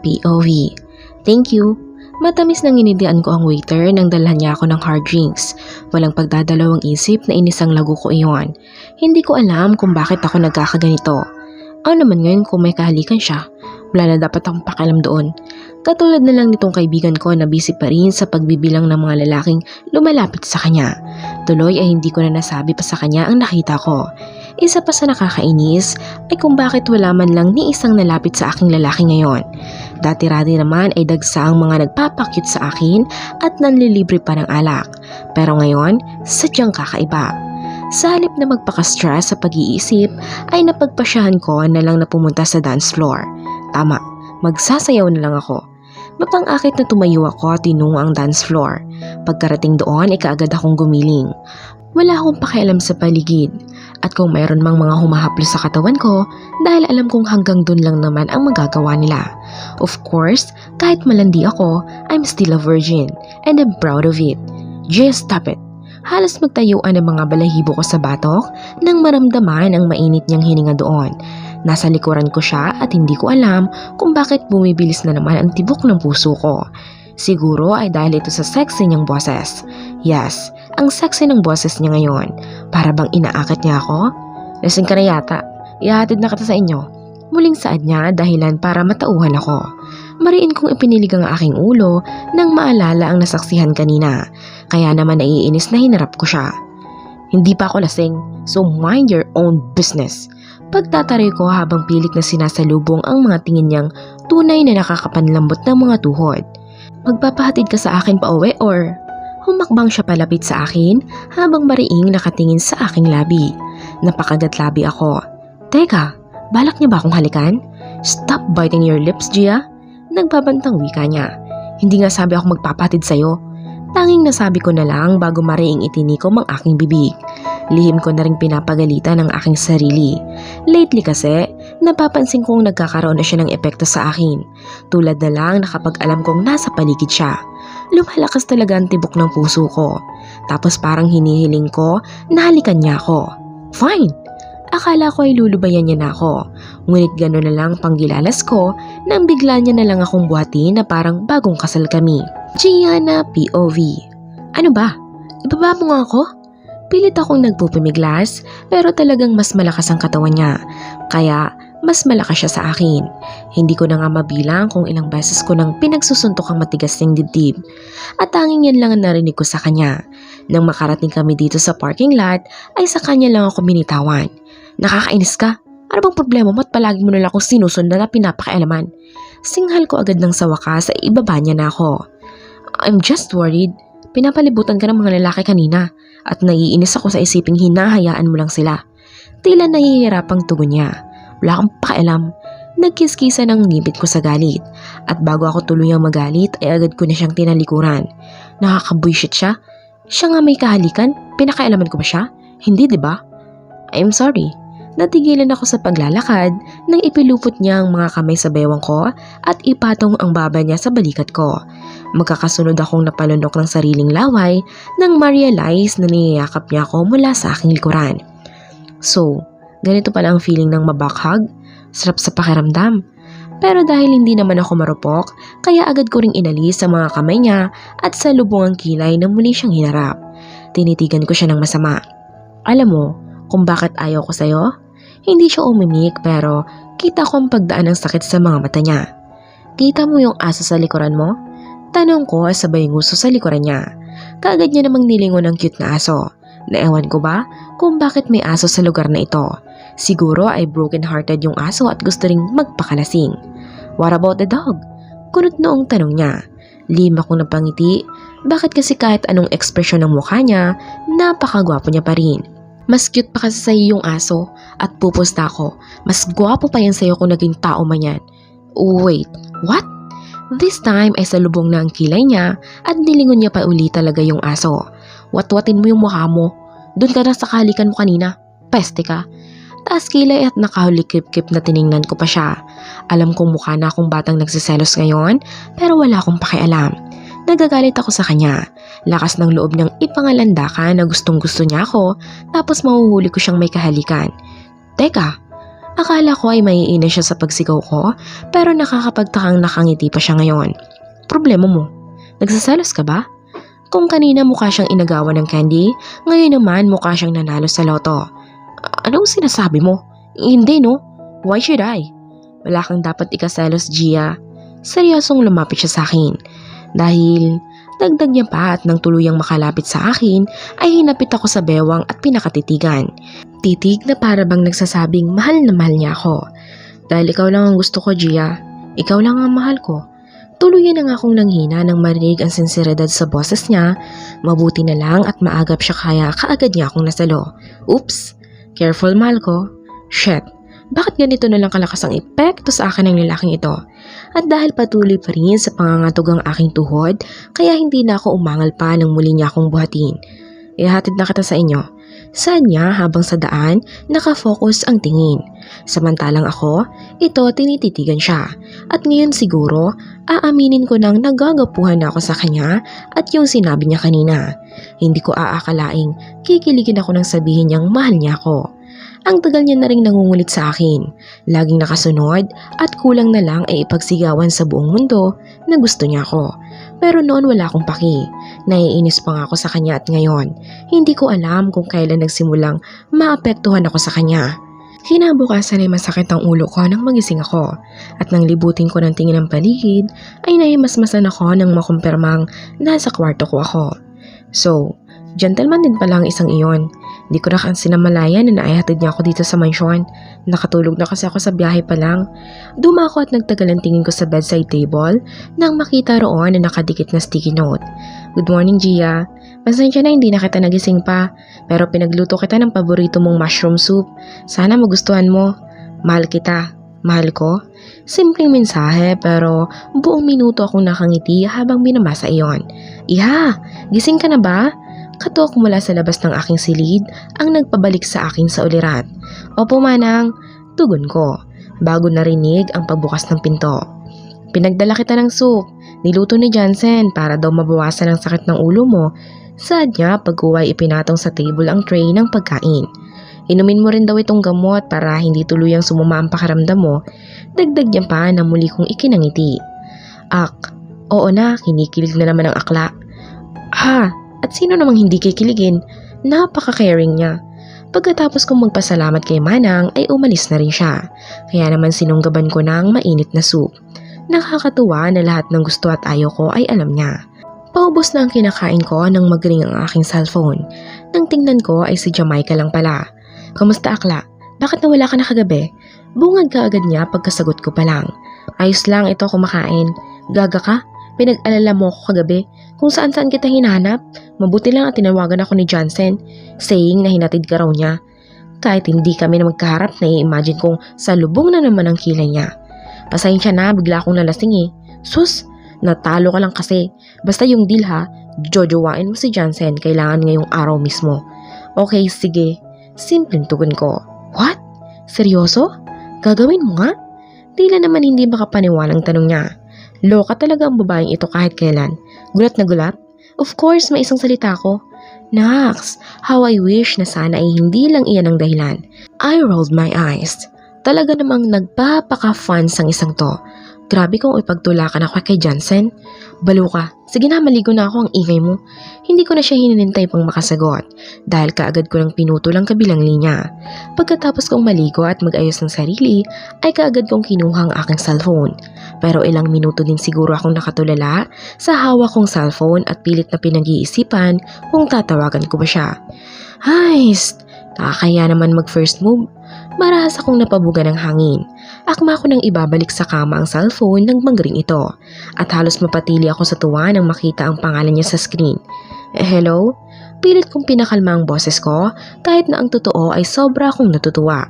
POV. Thank you. Matamis nang inidian ko ang waiter nang dalhan niya ako ng hard drinks. Walang pagdadalawang isip na inisang lago ko iyon. Hindi ko alam kung bakit ako nagkakaganito. Ano naman ngayon kung may kahalikan siya? Wala na dapat akong pakialam doon. Katulad na lang nitong kaibigan ko na busy pa rin sa pagbibilang ng mga lalaking lumalapit sa kanya. Tuloy ay hindi ko na nasabi pa sa kanya ang nakita ko. Isa pa sa nakakainis ay kung bakit wala man lang ni isang nalapit sa aking lalaki ngayon. Dati-rati naman ay dagsa ang mga nagpapakyut sa akin at nanlilibre pa ng alak. Pero ngayon, sadyang kakaiba. Sa halip na magpaka-stress sa pag-iisip, ay napagpasyahan ko na lang na pumunta sa dance floor. Tama, magsasayaw na lang ako. Mapang-akit na tumayo ako at tinungo ang dance floor. Pagkarating doon, ay kaagad akong gumiling. Wala akong pakialam sa paligid. At kung mayroon mang mga humahaplo sa katawan ko, dahil alam kong hanggang dun lang naman ang magagawa nila. Of course, kahit malandi ako, I'm still a virgin, and I'm proud of it. Just stop it. Halos magtayuan ang mga balahibo ko sa batok nang maramdaman ang mainit niyang hininga doon. Nasa likuran ko siya at hindi ko alam kung bakit bumibilis na naman ang tibok ng puso ko. Siguro ay dahil ito sa sexy niyang boses. Yes, ang sexy ng boses niya ngayon. Para bang inaakit niya ako? Lasing ka na yata. Ihatid na kita sa inyo. Muling saad niya dahilan para matauhan ako. Mariin kong ipinilig ang aking ulo nang maalala ang nasaksihan kanina. Kaya naman naiinis na hinarap ko siya. Hindi pa ako lasing, so mind your own business. Pagtataray ko habang pilit na sinasalubong ang mga tingin niyang tunay na nakakapanlambot ng mga tuhod. Magpapahatid ka sa akin pa uwi or Humakbang siya palapit sa akin habang mariing nakatingin sa aking labi. Napakagat-labi ako. Teka, balak niya ba akong halikan? Stop biting your lips, Gia. Nagbabantang wika niya. Hindi nga sabi ako magpapatid sa'yo. Tanging nasabi ko na lang bago mariing itinikom ang aking bibig. Lihim ko na rin pinapagalitan ang aking sarili. Lately kasi, napapansin kong nagkakaroon na siya ng epekto sa akin. Tulad na lang na kapag alam kong nasa paligid siya lumalakas talaga ang tibok ng puso ko. Tapos parang hinihiling ko na halikan niya ako. Fine! Akala ko ay lulubayan niya na ako. Ngunit gano'n na lang panggilalas ko nang bigla niya na lang akong buhati na parang bagong kasal kami. Gianna POV Ano ba? Ibaba mo nga ako? Pilit akong nagpupumiglas pero talagang mas malakas ang katawan niya. Kaya mas malakas siya sa akin. Hindi ko na nga mabilang kung ilang beses ko nang pinagsusuntok ang matigas ng dibdib. At tanging yan lang ang narinig ko sa kanya. Nang makarating kami dito sa parking lot, ay sa kanya lang ako minitawan. Nakakainis ka? Ano bang problema mo at palagi mo na lang akong sinusundan na pinapakailaman? Singhal ko agad ng sa wakas ay ibaba niya na ako. I'm just worried. Pinapalibutan ka ng mga lalaki kanina at naiinis ako sa isiping hinahayaan mo lang sila. Tila nahihirapang tugon niya. Wala kang pakialam. Nagkiskisa ng ngipit ko sa galit. At bago ako tuluyang magalit ay agad ko na siyang tinalikuran. Nakakabuyshit siya. Siya nga may kahalikan. Pinakailaman ko ba siya? Hindi, di ba? I'm sorry. Natigilan ako sa paglalakad nang ipilupot niya ang mga kamay sa bewang ko at ipatong ang baba niya sa balikat ko. Magkakasunod akong napalunok ng sariling laway nang ma-realize na niyayakap niya ako mula sa aking likuran. So, Ganito pala ang feeling ng mabakhag. Sarap sa pakiramdam. Pero dahil hindi naman ako marupok, kaya agad ko ring inalis sa mga kamay niya at sa lubong ang kilay na muli siyang hinarap. Tinitigan ko siya ng masama. Alam mo kung bakit ayaw ko sa'yo? Hindi siya umimik pero kita ko ang pagdaan ng sakit sa mga mata niya. Kita mo yung aso sa likuran mo? Tanong ko sabay nguso sa likuran niya. Kaagad niya namang nilingon ang cute na aso. Naewan ko ba kung bakit may aso sa lugar na ito? Siguro ay broken-hearted yung aso at gusto ring magpakalasing. What about the dog? Kunot noong tanong niya. Lima kong napangiti, bakit kasi kahit anong ekspresyon ng mukha niya, napakagwapo niya pa rin. Mas cute pa kasi sa'yo yung aso at pupusta ako. Mas gwapo pa yan sa'yo kung naging tao man yan. Wait, what? This time ay salubong na ang kilay niya at nilingon niya pa uli talaga yung aso. Watwatin mo yung mukha mo. Doon ka na sa kalikan mo kanina. Peste ka. Taas kilay at nakahulikip-kip na tiningnan ko pa siya. Alam kong mukha na akong batang nagsiselos ngayon, pero wala akong pakialam. Nagagalit ako sa kanya. Lakas ng loob niyang ipangalanda ka na gustong gusto niya ako, tapos mahuhuli ko siyang may kahalikan. Teka, Akala ko ay maiinis siya sa pagsigaw ko, pero nakakapagtakang nakangiti pa siya ngayon. Problema mo, nagsaselos ka ba? Kung kanina mukha siyang inagawan ng candy, ngayon naman mukha siyang nanalo sa loto. Anong sinasabi mo? Hindi no? Why should I? Wala kang dapat ikaselos, Gia. Seryosong lumapit siya sa akin. Dahil dagdag niya pa at nang tuluyang makalapit sa akin ay hinapit ako sa bewang at pinakatitigan. Titig na para bang nagsasabing mahal na mahal niya ako. Dahil ikaw lang ang gusto ko, Gia. Ikaw lang ang mahal ko. Tuluyan na nga akong nanghina nang marinig ang sinseridad sa boses niya. Mabuti na lang at maagap siya kaya kaagad niya akong nasalo. Oops! Careful, mahal ko. Shit! Bakit ganito na lang kalakas ang epekto sa akin ng lalaking ito? At dahil patuloy pa rin sa pangangatog ang aking tuhod, kaya hindi na ako umangal pa nang muli niya akong buhatin. Ihatid na kita sa inyo. Saan niya habang sa daan, nakafocus ang tingin. Samantalang ako, ito tinititigan siya. At ngayon siguro, aaminin ko nang nagagapuhan na ako sa kanya at yung sinabi niya kanina. Hindi ko aakalaing kikiligin ako nang sabihin niyang mahal niya ako. Ang tagal niya na rin nangungulit sa akin. Laging nakasunod at kulang na lang ay ipagsigawan sa buong mundo na gusto niya ako. Pero noon wala akong paki. Naiinis pa nga ako sa kanya at ngayon. Hindi ko alam kung kailan nagsimulang maapektuhan ako sa kanya. Kinabukasan ay masakit ang ulo ko nang magising ako at nang libutin ko ng tingin ng paligid ay nahimasmasan ako nang makumpirmang nasa kwarto ko ako. So, gentleman din pala ang isang iyon. Di ko na kasi namalayan na naihatid niya ako dito sa mansyon. Nakatulog na kasi ako sa biyahe pa lang. Dumako at nagtagal ang tingin ko sa bedside table nang makita roon na nakadikit na sticky note. Good morning, Gia. Pasensya na hindi na kita nagising pa, pero pinagluto kita ng paborito mong mushroom soup. Sana magustuhan mo. Mahal kita. Mahal ko? Simpleng mensahe pero buong minuto akong nakangiti habang binabasa iyon. Iha, gising ka na ba? Katok mula sa labas ng aking silid ang nagpabalik sa akin sa ulirat. Opo manang, tugon ko, bago narinig ang pagbukas ng pinto. Pinagdala kita ng soup, niluto ni Jansen para daw mabawasan ang sakit ng ulo mo. Saad niya pagkuway ipinatong sa table ang tray ng pagkain. Inumin mo rin daw itong gamot para hindi tuluyang sumuma ang pakiramdam mo. Dagdag niya pa na muli kong ikinangiti. Ak, oo na, kinikilig na naman ang akla. Ha, at sino namang hindi kikiligin? Napaka-caring niya. Pagkatapos kong magpasalamat kay Manang ay umalis na rin siya. Kaya naman sinunggaban ko ng mainit na soup. Nakakatuwa na lahat ng gusto at ayaw ko ay alam niya. Paubos na ang kinakain ko nang magring ang aking cellphone. Nang tingnan ko ay si Jamaica lang pala. Kamusta akla? Bakit nawala ka na kagabi? Bungad ka agad niya pagkasagot ko pa lang. Ayos lang ito kumakain. Gaga ka? Pinag-alala mo ako kagabi kung saan saan kita hinanap. Mabuti lang at tinawagan ako ni Johnson, saying na hinatid ka raw niya. Kahit hindi kami na magkaharap, nai-imagine kong sa lubong na naman ang kilay niya. Pasensya na, bigla akong nalasing eh. Sus, natalo ka lang kasi. Basta yung deal ha, jojowain mo si Johnson, kailangan ngayong araw mismo. Okay, sige. Simpleng tugon ko. What? Seryoso? Gagawin mo nga? Tila naman hindi makapaniwalang tanong niya. Loka talaga ang babaeng ito kahit kailan. Gulat na gulat? Of course, may isang salita ko. Nax, how I wish na sana ay hindi lang iyan ang dahilan. I rolled my eyes. Talaga namang nagpapaka-fun sang isang to. Grabe kung ipagtulakan ako kay Johnson. Balo ka. Sige na, maligo na ako ang ingay mo. Hindi ko na siya hinintay pang makasagot dahil kaagad ko nang pinutol ang kabilang linya. Pagkatapos kong maligo at mag-ayos ng sarili, ay kaagad kong kinuha ang aking cellphone. Pero ilang minuto din siguro akong nakatulala sa hawak kong cellphone at pilit na pinag-iisipan kung tatawagan ko ba siya. Ay, nakakaya naman mag-first move. Marahas akong napabuga ng hangin. Akma ko nang ibabalik sa kama ang cellphone ng mangring ito at halos mapatili ako sa tuwa nang makita ang pangalan niya sa screen. Eh, hello? Pilit kong pinakalma ang boses ko kahit na ang totoo ay sobra akong natutuwa.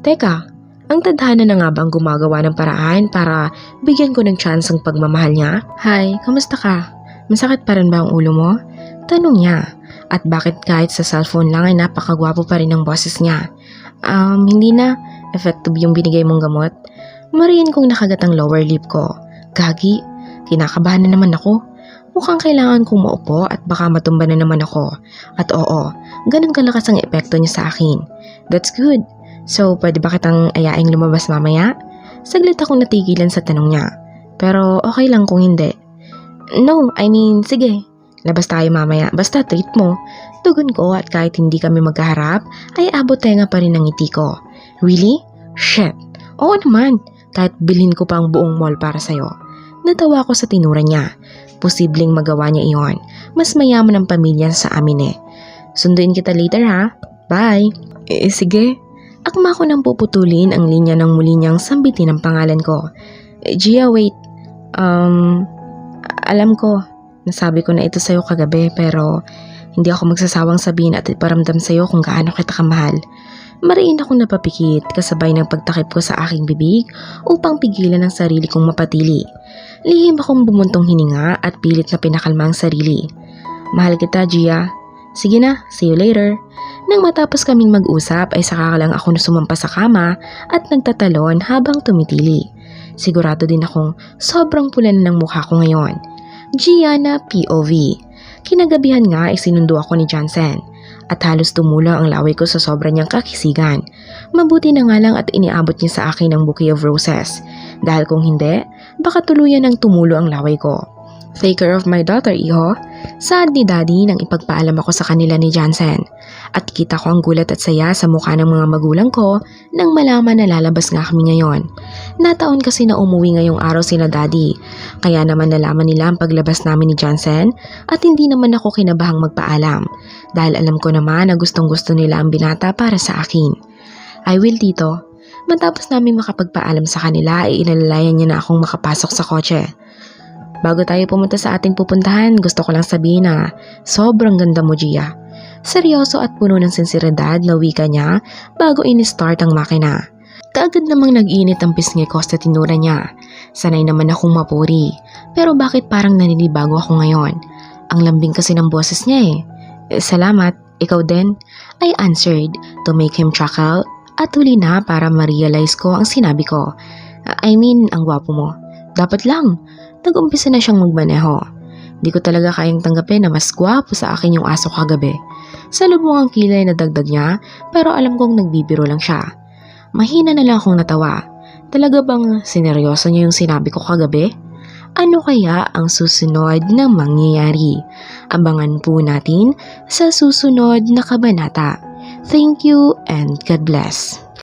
Teka, ang tadhana na nga bang gumagawa ng paraan para bigyan ko ng chance ang pagmamahal niya? Hi, kamusta ka? Masakit pa rin ba ang ulo mo? Tanong niya. At bakit kahit sa cellphone lang ay napakagwapo pa rin ang boses niya? Um, hindi na. Effective yung binigay mong gamot. Mariin kong nakagat ang lower lip ko. Gagi, kinakabahan na naman ako. Mukhang kailangan kong maupo at baka matumba na naman ako. At oo, ganun kalakas ang epekto niya sa akin. That's good. So, pwede ba kitang ayaing lumabas mamaya? Saglit akong natigilan sa tanong niya. Pero okay lang kung hindi. No, I mean, sige. Labas tayo mamaya, basta treat mo. Tugon ko at kahit hindi kami magkaharap, ay abot tenga pa rin ang ngiti ko. Really? Shit. Oo naman, kahit bilhin ko pa ang buong mall para sa'yo. Natawa ko sa tinura niya. Posibleng magawa niya iyon. Mas mayaman ang pamilya sa amin eh. Sunduin kita later ha. Bye. Eh, sige. Akma ko nang puputulin ang linya ng muli niyang sambitin ang pangalan ko. Eh, Gia, wait. Um, alam ko, nasabi ko na ito sa'yo kagabi pero hindi ako magsasawang sabihin at iparamdam sa'yo kung gaano kita kamahal. Mariin akong napapikit kasabay ng pagtakip ko sa aking bibig upang pigilan ang sarili kong mapatili. Lihim akong bumuntong hininga at pilit na pinakalma ang sarili. Mahal kita, Gia. Sige na, see you later. Nang matapos kaming mag-usap ay saka lang ako sumampa sa kama at nagtatalon habang tumitili. Sigurado din akong sobrang pula na ng mukha ko ngayon. Gianna POV. Kinagabihan nga ay sinundo ako ni Johnson at halos tumulo ang laway ko sa sobra niyang kakisigan. Mabuti na nga lang at iniabot niya sa akin ang bouquet of roses. Dahil kung hindi, baka tuluyan ang tumulo ang laway ko. Take care of my daughter, iho. Sad ni daddy nang ipagpaalam ako sa kanila ni Johnson. At kita ko ang gulat at saya sa mukha ng mga magulang ko nang malaman na lalabas nga kami ngayon. Nataon kasi na umuwi ngayong araw sina daddy. Kaya naman nalaman nila ang paglabas namin ni Johnson at hindi naman ako kinabahang magpaalam. Dahil alam ko naman na gustong gusto nila ang binata para sa akin. I will tito. Matapos namin makapagpaalam sa kanila ay inalalayan niya na akong makapasok sa kotse. Bago tayo pumunta sa ating pupuntahan, gusto ko lang sabihin na sobrang ganda mo, Gia. Seryoso at puno ng sinseridad na wika niya bago in-start ang makina. Kaagad namang nag-init ang pisngi ko sa tinura niya. Sanay naman akong mapuri. Pero bakit parang naninibago ako ngayon? Ang lambing kasi ng boses niya eh. Eh, Salamat, ikaw din? I answered to make him chuckle at huli na para ma-realize ko ang sinabi ko. I mean, ang gwapo mo. Dapat lang. Nag-umpisa na siyang magmaneho. Di ko talaga kayang tanggapin na mas gwapo sa akin yung aso kagabi. Sa lubong ang kilay na dagdag niya, pero alam kong nagbibiro lang siya. Mahina na lang akong natawa. Talaga bang sineryoso niya yung sinabi ko kagabi? Ano kaya ang susunod na mangyayari? Abangan po natin sa susunod na kabanata. Thank you and God bless.